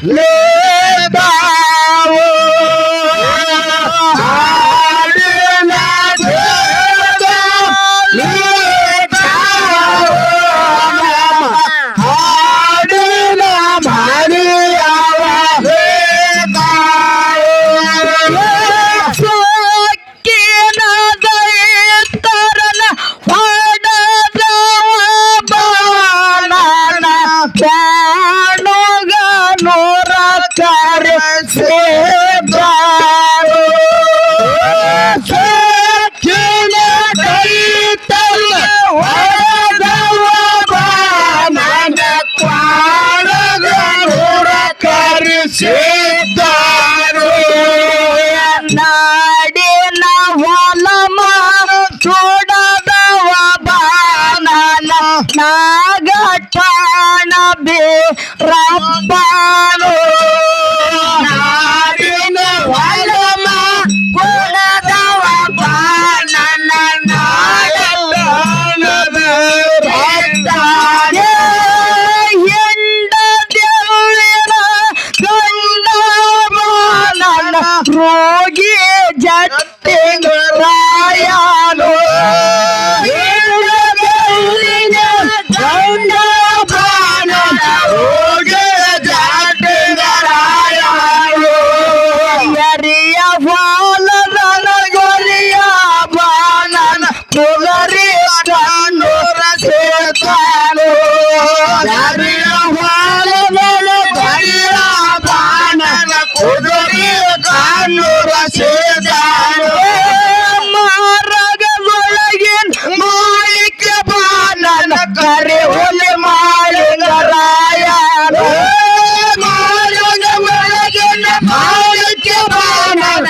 No! Jay!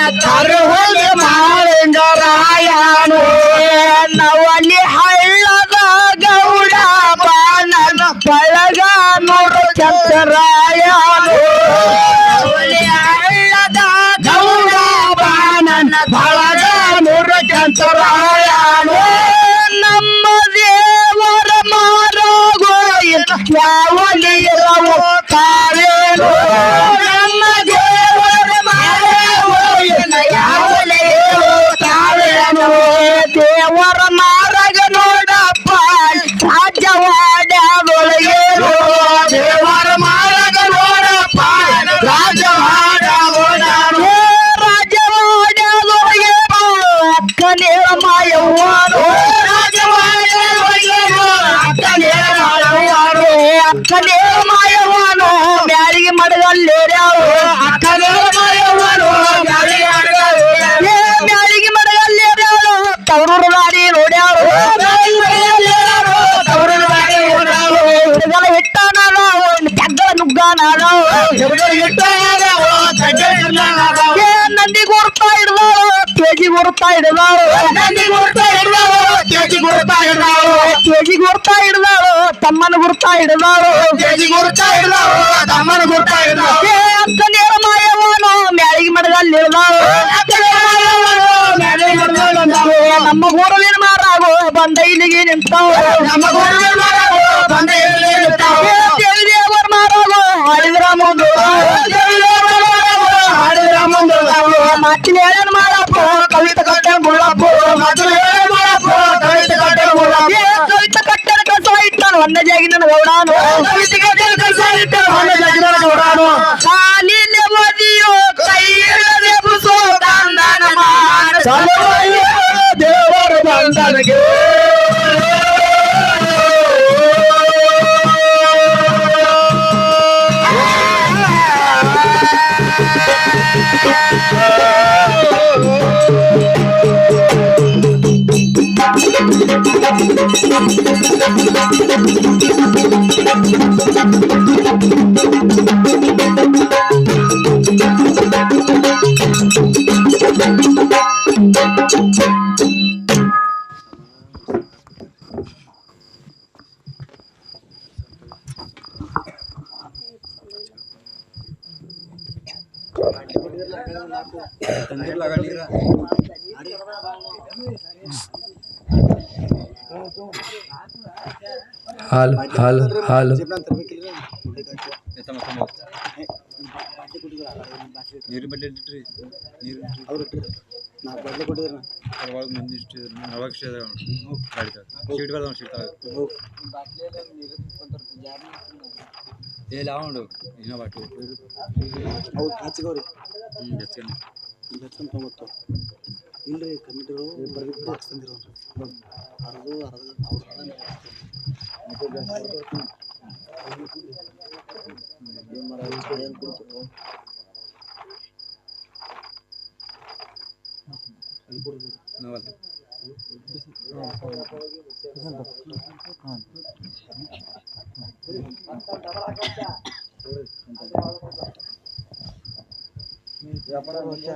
ಬಾನನ ಕರೆ ಹುಲಿ ಮಾಳಿಂಗರಾಯನು. ಹಿಡ್ದಾಳು ತೇಜಿ ಗುರ್ತಾ ಹಿಡ್ದಾಳು ನಂದಿ ಗುರ್ತಾ ಹಿಡ್ದಾಳು ತೇಜಿ ಗುರ್ತಾ ಹಿಡ್ದಾಳು ತೇಜಿ ಗುರ್ತಾ ಹಿಡ್ದಾಳು ತಮ್ಮನ ಗುರ್ತಾ ಹಿಡ್ದಾಳು ತೇಜಿ ಗುರ್ತಾ ಹಿಡ್ದಾಳು ತಮ್ಮನ ಗುರ್ತಾ ಹಿಡ್ದಾಳು ಏ ಅಕ್ಕನೇರ ಮಾಯವಾನು ಮ್ಯಾಳಿಗೆ ಮಡಗಲ್ಲಿ ಹಿಡ್ದಾಳು ನಮ್ಮ ಊರಲ್ಲಿನ ಮಾರಾಗು ಬಂದ ಇಲ್ಲಿಗೆ ನಿಂತಾವು ನಮ್ಮ ಊರಲ್ಲಿನ ಮಾರಾಗು ಬಂದ ಇಲ್ಲಿಗೆ ನಿಂತಾವು ದೇವರ ಮಾರಾಗು ಹಾಡಿದ್ರ ಮುಂದೆ ಹಾಡಿದ್ರ ಮುಂದೆ ಮಾತಿನ ಹೇಳನ್ ಮಾಡಪ್ಪ ಕವಿತ ಕಟ್ಟೆ ಮುಳ್ಳಪ್ಪ ಮಾತಿನ ಹೇಳನ್ ಮಾಡಪ್ಪ ಕವಿತ ಕಟ್ಟೆ ಮುಳ್ಳಪ್ಪ. ಕವಿತ ಕಟ್ಟೆ ಕಸ ಇಟ್ಟಾನು ಒಂದ ನನ್ನ ಗೌಡಾನು ಕವಿತ ಕಟ್ಟೆ ಕಸ ಇಟ್ಟಾನು ಒಂದ ನನ್ನ ಗೌಡಾನು. ಕಾಲಿನ ಬದಿಯೋ ಕೈ ಹಿಡದೆ ಬುಸೋ ಮಾಡ. ದೇವರ ಬಂದನಿಗೆ तंदूर लगा ली रहा ಹಾಲು ಹಾಲು ಹಾಲು ನೀರು ಬಡ್ಲೆ ಇಟ್ಟಿರಿ ನೀರು ಅವ್ರು ಇಟ್ಟಿರಿ ನಾ ಬಡ್ಲೆ ಕೊಟ್ಟಿದ್ರ ಅವಾಗ ಮಂದಿ ಇಷ್ಟಿದ್ರು ಅವಾಗ ಶೀತ ಶೀಟ್ ಬರ್ದ ಶೀತ ಏ ಲಾವಂಡು ಇನ್ನೋ ಬಾಟು ಅವ್ರು ಹಚ್ಕೋರಿ ಹ್ಞೂ ಬೆಚ್ಕೊಂಡು ಬೆಚ್ಕೊಂಡು ತೊಗೊಂಬತ್ತು ಇಲ್ರಿ ಕಮಿಟಿಗಳು ಬರ್ಬಿಟ್ಟು ಹಚ್ತಂದಿರೋ ಅರ್ದು ಅರ್ದು ಏನು ಕಾಣಿಸ್ತಾರ ಕುಡಿ ಚಾ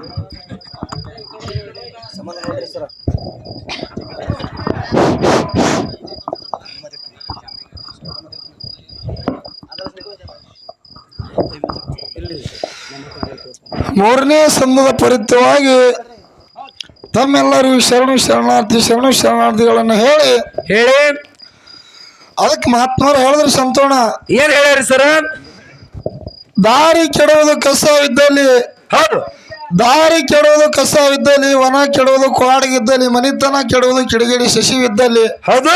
ಮೂರನೇ ಸಂದದ ಪರಿತ್ಯವಾಗಿ ತಮ್ಮೆಲ್ಲರಿಗೂ ಶರಣು ಶರಣಾರ್ಥಿ ಶರಣು ಶರಣಾರ್ಥಿಗಳನ್ನು ಹೇಳಿ. ಹೇಳಿ. ಅದಕ್ಕೆ ಮಹಾತ್ಮರು ಹೇಳಿದ್ರು ಸಂತೋಣ. ಏನ್ ಹೇಳ್ಯಾರಿ ಸರ್? ದಾರಿ ಕೆಡುವುದು ಕಸವಿದ್ದಲ್ಲಿ ಹೌದು. ದಾರಿ ಕೆಡುವುದು ಕಸವಿದ್ದಲ್ಲಿ ವನ ಕೆಡುವುದು ಕೊಳಾಡಿಗಿದ್ದಲ್ಲಿ ಮನಿತನ ಕೆಡುವುದು ಕಿಡಿಗೇಡಿ ಶಶಿವಿದ್ದಲ್ಲಿ ಹೌದು.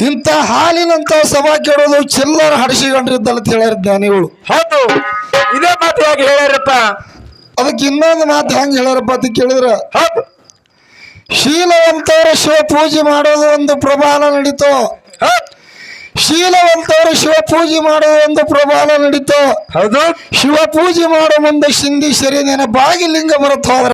ಇಂಥ ಹಾಲಿನಂತ ಸಭಾ ಕೇಳೋದು ಚಿಲ್ಲರ ಹಡಿಸಿಕೊಂಡಿದ್ದಲ್ಲ ಅಂತ ಹೇಳ್ಯಾರ ಜ್ಞಾನಿಗಳು. ಹೌದು. ಇದೇ ಮಾತು ಯಾಕೆ ಹೇಳ್ಯಾರಪ್ಪ? ಅದಕ್ಕೆ ಇನ್ನೊಂದು ಮಾತು ಹೆಂಗೆ ಹೇಳ್ಯಾರಪ್ಪ ಅಂತ ಕೇಳಿದ್ರ? ಹೌದು. ಶೀಲವಂತವರು ಶಿವ ಪೂಜೆ ಮಾಡೋದು ಒಂದು ಪ್ರಬಾಲ ನಡೀತು. ಶೀಲವಂತವರ ಶಿವ ಪೂಜೆ ಮಾಡೋದು ಒಂದು ಪ್ರಬಾಲ ನಡೀತು. ಹೌದು. ಶಿವ ಪೂಜೆ ಮಾಡೋ ಮುಂದೆ ಸಿಂಧಿ ಸರಿ ನೆನ ಬಾಗಿಲಿಂಗ ಬರುತ್ತ ಹೋದ್ರ.